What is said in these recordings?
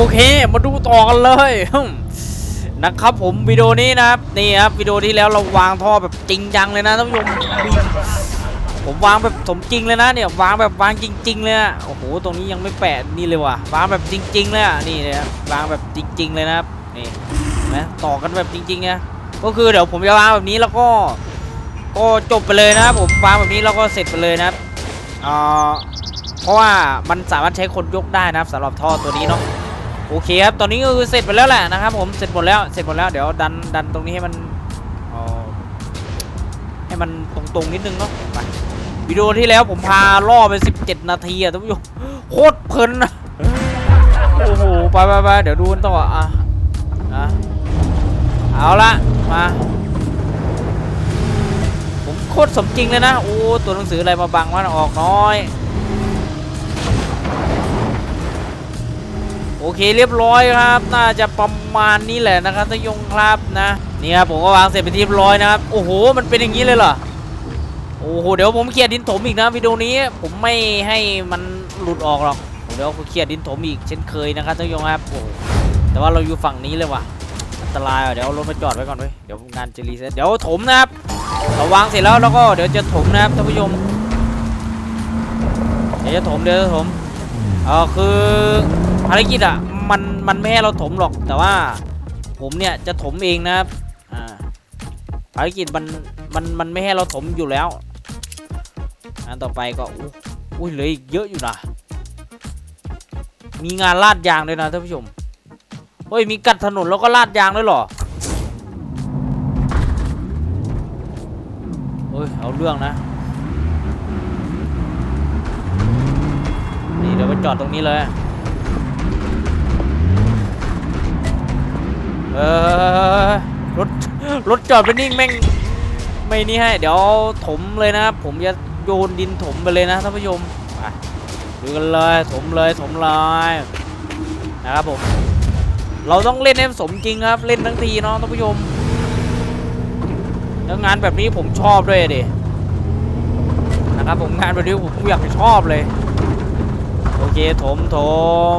โอเค มาดูต่อกันเลยนะครับผมวิดีโอนี้นะครับนี่ครับวิดีโอที่แล้วเราวางท่อแบบจริงจังเลยนะท่านผู้ชมผมวางแบบสมจริงเลยนะเนี่ยวางแบบวางจริง ๆ เลยอะโอ้โหตรงนี้ยังไม่แปะนี่เลยว่ะวางแบบจริง ๆ เลยอะนี่เลยวางแบบจริง ๆ เลยนะครับนี่นะต่อกันแบบจริงๆนะก็คือเดี๋ยวผมจะวางแบบนี้แล้วก็ ก็จบไปเลยนะครับผมวางแบบนี้แล้วก็เสร็จไปเลยนะครับอ่าเพราะว่ามันสามารถใช้คนยกได้นะครับสำหรับท่อตัวนี้เนาะ โอเคครับ ตอนนี้ก็คือเสร็จไปแล้วแหละนะครับผม เสร็จหมดแล้ว เสร็จหมดแล้ว เดี๋ยวดัน ดันตรงนี้ให้มันให้มันตรงๆนิดนึงเนาะ ไป วิดีโอที่แล้วผมพาล่อไป 17 นาทีอะท่านผู้ชมโคตรเพลินนะโอ้โห ไปไปไปเดี๋ยวดูกันต่ออะอะเอาละมา ผมโคตรสมจริงเลยนะ โอ้ ตัวหนังสืออะไรมาบังมันออกน้อย โอเคเรียบร้อยครับ น่าจะประมาณนี้แหละนะครับทยงครับนะนี่ครับผมก็วางเสร็จเป็นที่เรียบร้อยนะครับโอ้โห มันเป็นอย่างนี้เลยเหรอโอ้โหเดี๋ยวผมเคลียร์ดินถมอีกนะวิดีโอนี้ผมไม่ให้มันหลุดออกหรอกเดี๋ยวผมเคลียร์ดินถมอีกเช่นเคยนะครับทยงครับโอ้แต่ว่าเราอยู่ฝั่งนี้เลยว่ะอันตรายอะเดี๋ยวรถมาจอดไว้ก่อนเว้ยเดี๋ยวงานจะรีเซ็ตเดี๋ยวถมนะครับเราวางเสร็จแล้วแล้วก็เดี๋ยวจะถมนะครับท่านผู้ชมเดี๋ยวจะถมเดี๋ยวจะถมเออคือ ภารกิจอะมันมันไม่ให้เราถมหรอกแต่ว่าผมเนี่ยจะถมเองนะครับอ่าภารกิจมันมันมันไม่ให้เราถมอยู่แล้วอันต่อไปก็อุ้ยเหลยเยอะอยู่นะมีงานลาดยางด้วยนะท่านผู้ชมเฮ้ยมีกัดถนนแล้วก็ลาดยางด้วยหรอเฮ้ยเอาเรื่องนะนี่เดี๋ยวไปจอดตรงนี้เลย เออรถรถจอดไปนิ่งแม่งไม่นี่ให้เดี๋ยวถมเลยนะครับผมจะโยนดินถมไปเลยนะท่านผู้ชมไปดูกันเลยถมเลยถมเลยนะครับผม เราต้องเล่นให้สมจริงครับเล่นทั้งทีเนาะท่านผู้ชมแล้วงานแบบนี้ผมชอบด้วยดินะครับผมงานแบบนี้ผมอยากชอบเลย โอเคถมถม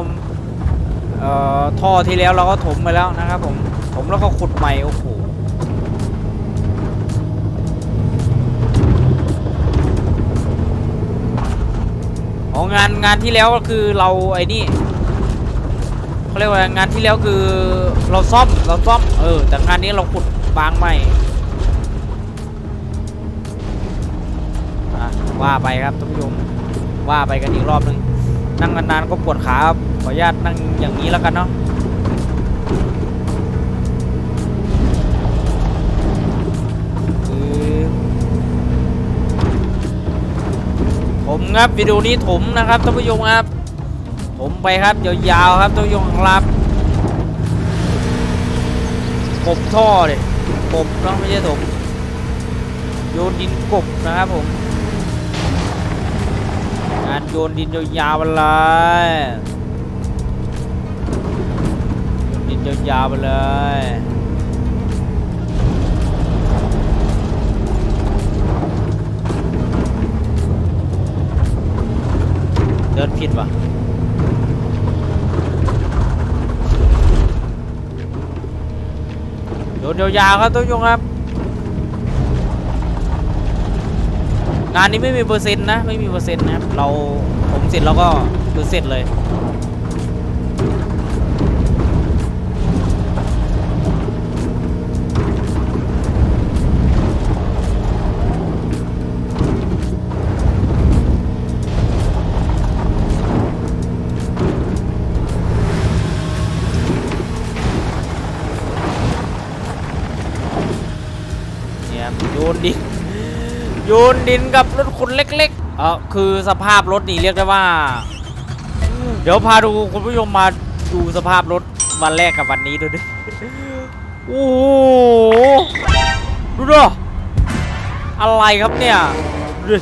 ท่อที่แล้วเราก็ถมไปแล้วนะครับผมถมแล้วก็ขุดใหม่โอ้โหงานงานที่แล้วก็คือเราไอ้นี่เขาเรียกว่างานที่แล้วคือเราซ่อมเราซ่อมเออแต่งานนี้เราขุดบางใหม่ว่าไปครับท่านผู้ชมว่าไปกันอีกรอบหนึ่ง นั่งนานๆก็ปวดขาครับขออนุญาตนั่งอย่างนี้แล้วกันเนาะคือผมครับวิดีโอนี้ถมนะครับท่านผู้ชมครับถมไปครับยาวๆครับท่านผู้ชมครับกบท่อเลยกบเนาะไม่ใช่ถมโยนดินกบนะครับผม งานโยนดินยาวๆไปเลยโยนดินยาวๆไปเลยเดินผิดปะโยนยาวๆครับทุกยงครับ งานนี้ไม่มีเปอร์เซ็นต์นะ ไม่มีเปอร์เซ็นต์นะครับ เราผมเสร็จแล้วก็คือเสร็จเลย เนี่ยโยนดิ โยนดินกับรถขุดเล็กๆเออคือสภาพรถนี่เรียกได้ว่า เดี๋ยวพาดูคุณผู้ชมมาดูสภาพรถวันแรกกับวันนี้ดูดิโอ้โหดูดิอะไรครับเนี่ยดูดิ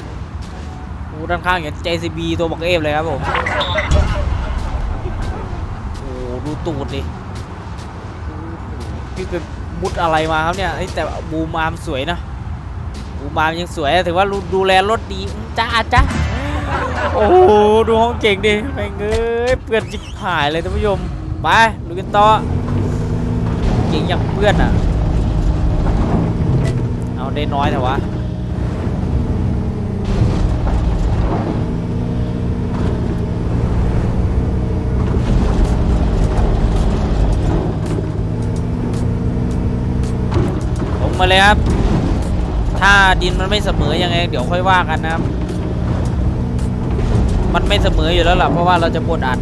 โอ้ด้านข้างเห็น JCB ตัวบักเอฟเลยครับผมโอ้ดูตูดดิพี่ไปมุดอะไรมาครับเนี่ยเอ้ยแต่บูมอาร์มสวยนะ อูมามยังสวยถือว่าดูดูแลรถดีจ้าจ้าโอ้โหดูห้องเก่งดิแม่งเอ้ยเปื่อนจิบหายเลยท่านผู้ชมไปลุยกันต่อเก่งอย่างเพื่อนอะเอาได้น้อยแต่วะลงมาเลยครับ ถ้าดินมันไม่เสมอยังไง เดี๋ยวค่อยว่ากันนะครับ มันไม่เสมออยู่แล้วล่ะเพราะว่าเราจะปวดอัด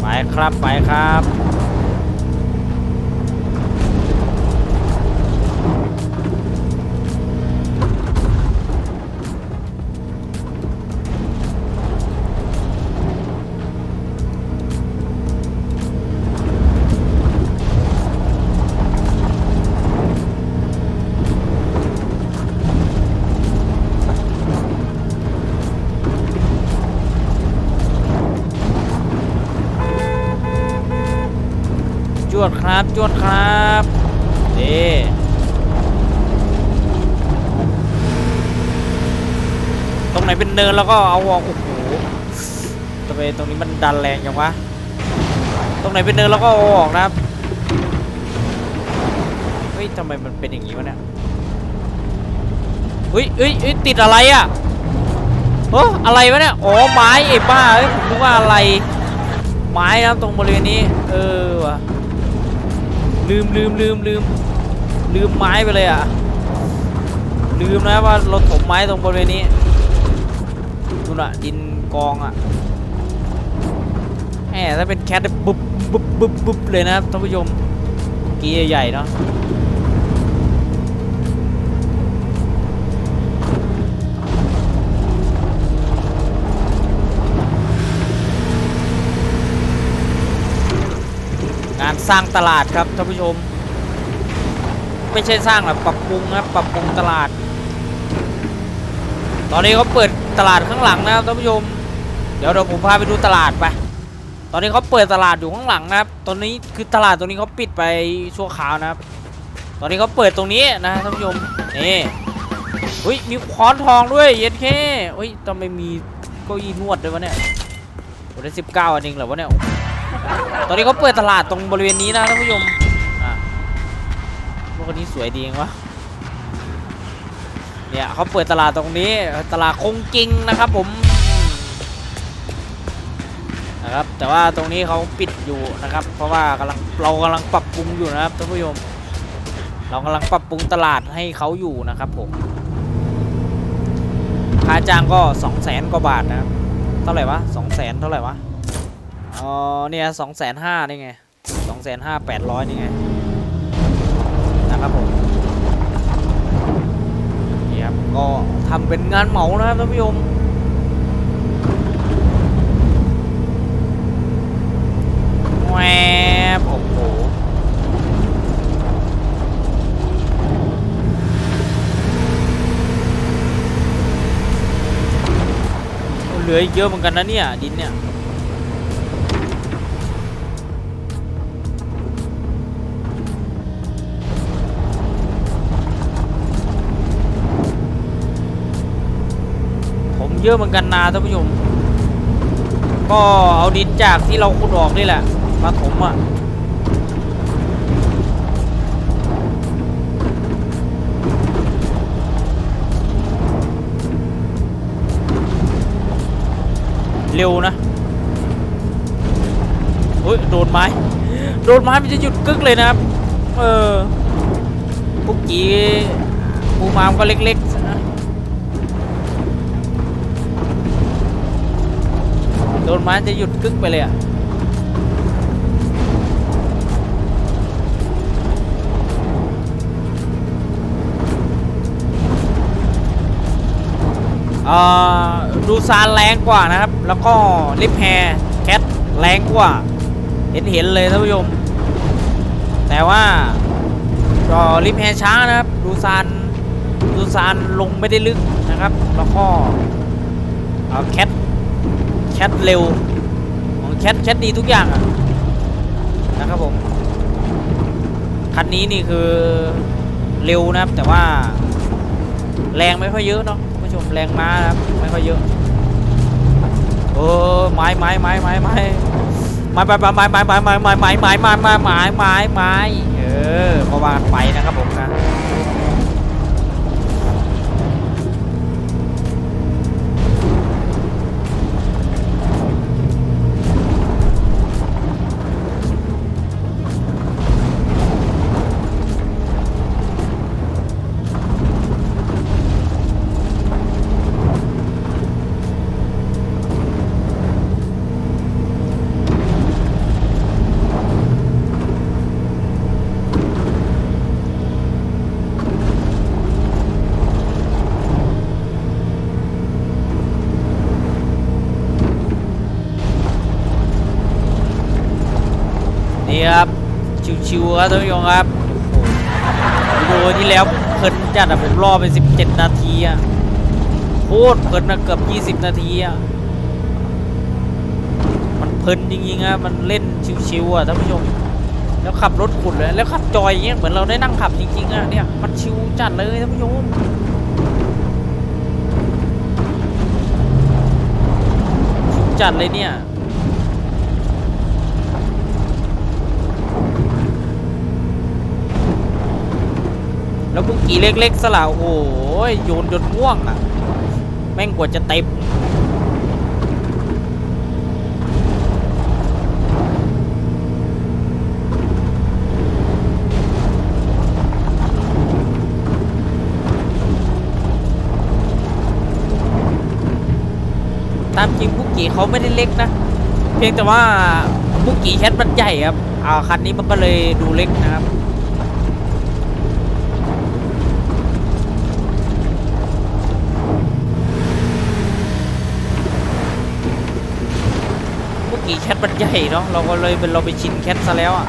ไปครับไปครับ วดครับจวดครับเดตรงไหนเป็นเนินแล้วก็เอาออกโอ้โหทำไมตรงนี้มันดันแรงจังวะตรงไหนเป็นเนินแล้วก็เอาออกนะครับเฮ้ยทำไมมันเป็นอย่างนี้วะเนี่ยเฮ้ยเฮ้ยเฮ้ยติดอะไรอะเอออะไรวะเนี่ยอ๋อไม้ไอ้บ้าเอ้ยผมนึกว่าอะไรไม้นะครับตรงบริเวณนี้ เออวะ ลืมลืมลืมลืมลืมไม้ไปเลยอะ ลืมนะว่าเราถมไม้ตรงบริเวณนี้ดูน่ะดินกองอะแหมถ้าเป็นแคทบุบบุบบุบบุบเลยนะครับท่านผู้ชมกีใหญ่เนาะ สร้างตลาดครับท่านผู้ชม ไม่ใช่สร้างหรอกปรับปรุงครับปรับปรุงตลาด ตอนนี้เขาเปิดตลาดข้างหลังนะครับท่านผู้ชม เดี๋ยวเดี๋ยวผมพาไปดูตลาดไป ตอนนี้เขาเปิดตลาดอยู่ข้างหลังนะครับ ตอนนี้คือตลาดตรงนี้เขาปิดไปชั่วคราวนะครับ ตอนนี้เขาเปิดตรงนี้นะท่านผู้ชมนี่อุ้ยมีค้อนทองด้วยเย็ดแค่อุ้ยทำไมมีเก้าอี้นวดด้วยวะเนี่ยโอ้ได้สิบเก้าอันเองเหรอวะเนี่ย ตอนนี้เขาเปิดตลาดตรงบริเวณนี้นะท่านผู้ชมอะพวกคนนี้สวยดีเองวะเนี่ยเขาเปิดตลาดตรงนี้ตลาดคงจริงนะครับผมนะครับแต่ว่าตรงนี้เขาปิดอยู่นะครับ เพราะว่ากำลังเรากำลังปรับปรุงอยู่นะครับท่านผู้ชมเรากำลังปรับปรุงตลาดให้เขาอยู่นะครับผมค่าจ้างก็2 0 0แสนกว่าบาทนะครับเท่าไหร่วะ2 0 0แสนเท่าไหร่วะ อ๋อเนี่ยสองแสนห้านี่ไงสองแสนห้าแปดร้อยนี่ไง นะครับผมนี่ครับก็ทำเป็นงานเหมานะครับท่านผู้ชมแหวบโอ้โหเหลืออีกเยอะเหมือนกันนะเนี่ยดินเนี่ย เยอะเหมือนกันนาท่านผู้ชม ก็เอาดินจากที่เราขุดออกนี่แหละ มาถมอะเร็วนะเฮ้ยโดนไม้ โดนไม้มันจะหยุดกึกเลยนะครับ เออ ปุ๊กกี้ปูมามก็เล็กๆนะ นไม้จะหยุดกึกไปเลยอะอ่อดูซานแรงกว่านะครับ แล้วก็ลิฟแฮร์แคทแรงกว่า เห็นเห็นเลยท่านผู้ชม แต่ว่าก็ลิฟแฮร์ช้านะครับ ดูซานดูซานลงไม่ได้ลึกนะครับ แล้วก็แคท ทเร็วของแคทแคทดีทุกอย่างอะนะครับผมคันนี้นี่คือเร็วนะครับ แต่ว่า แรงไม่ค่อยเยอะเนาะคุณผู้ชมแรงม้านะครับไม่ค่อยเยอะโอ้ไม้ไม้ไม้ไม้ไม้ไม้ไม้ไม้ไม้ไม้ไม้ไม้ไม้ไม้ไม้ไม้ไม้ไม้ไม้เออก็ว่าไปนะครับผมนะ ชิวๆครับท่านผู้ชมครับวิดีโอที่แล้วเพลินจัดอะผมรอไป 17 นาทีอะโคตรเพลินนะเกือบ 20 นาทีอะมันเพลินจริงๆอะมันเล่นชิวๆอะท่านผู้ชม แล้วขับรถขุดเลยแล้วขับจอยอย่างเงี้ยเหมือนเราได้นั่งขับจริงๆอะเนี่ยมันชิวจัดเลยท่านผู้ชมจัดเลยเนี่ย แล้วบุกกีเล็กๆสละโอ้โหโยนจนม่วงอะ แม่งกว่าจะเต็มตามจริงบุกกีเขาไม่ได้เล็กนะ เพียงแต่ว่าบุกกีแคทมันใหญ่ครับอ่าคันนี้มันก็เลยดูเล็กนะครับีแคทมันใหญ่เนาะเราก็เลยเป็นเราไปชินแคทซะแล้วอะ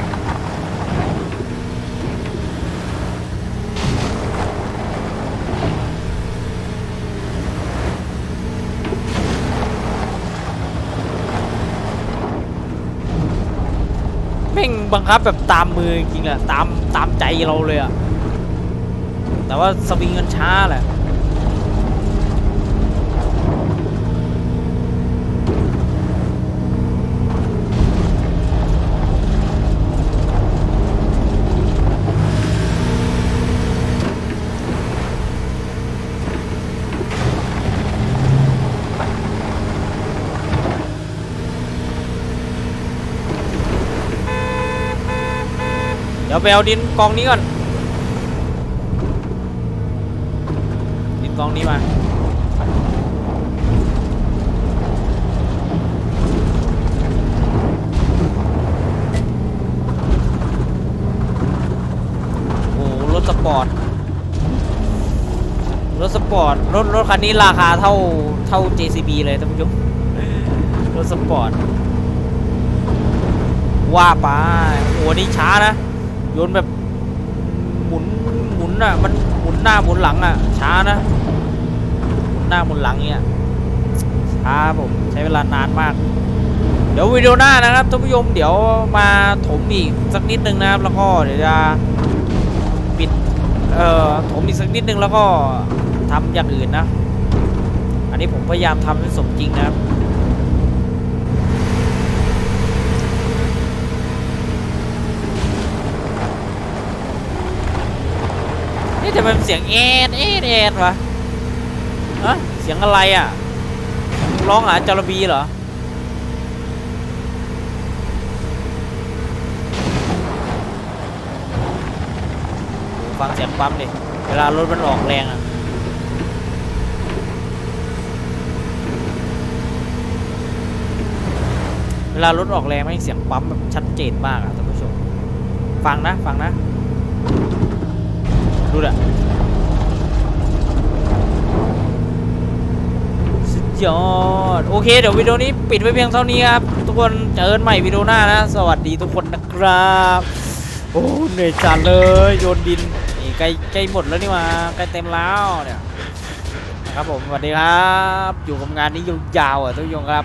แม่งบังคับแบบตามมือจริงอะตามตามใจเราเลยอะแต่ว่าสวิงมันช้าแหละ ดี๋ยวไปเอาดินกองนี้ก่อน ดินกองนี้มาโอ้รถสปอร์ต รถสปอร์ต รถรถคันนี้ราคาเท่าเท่า JCB เลยท่านผู้ชม รถสปอร์ต ว่าไปโอ้นี่ช้านะ โยนแบบหมุนหมุนอะมันหมุนหน้าหมุนหลังอะ ช้านะหมุนหน้าหมุนหลังเงี้ยช้าผมใช้เวลานานมาก เดี๋ยววิดีโอหน้านะครับท่านผู้ชมเดี๋ยวมาถมอีกสักนิดนึงนะครับ แล้วก็เดี๋ยวจะปิดเอ่อถมอีกสักนิดนึงแล้วก็ทำอย่างอื่นนะ อันนี้ผมพยายามทำให้สมจริงนะครับ ทำไมมันเสียงเอ็ดเอ็ดเอ็ดวะฮะเสียงอะไรอะ ร้องหาจระบีเหรอ ฟังเสียงปั๊มดิ เวลารถมันออกแรงอะเวลารถออกแรงไม่เสียงปั๊มแบบชัดเจนมากอะท่านผู้ชม ฟังนะ ฟังนะ ดูแหละสุดยอด โอเค เดี๋ยววิดีโอนี้ปิดไว้เพียงเท่านี้ครับ ทุกคนเจอกันใหม่วิดีโอหน้านะ สวัสดีทุกคนนะครับ โอ้เหนื่อยจัดเลยโยนดินนี่ใกล้ใกล้หมดแล้วนี่มาใกล้เต็มแล้วเนี่ยนะครับผมสวัสดีครับ อยู่กับงานนี้ยาวๆอะทุกคนครับ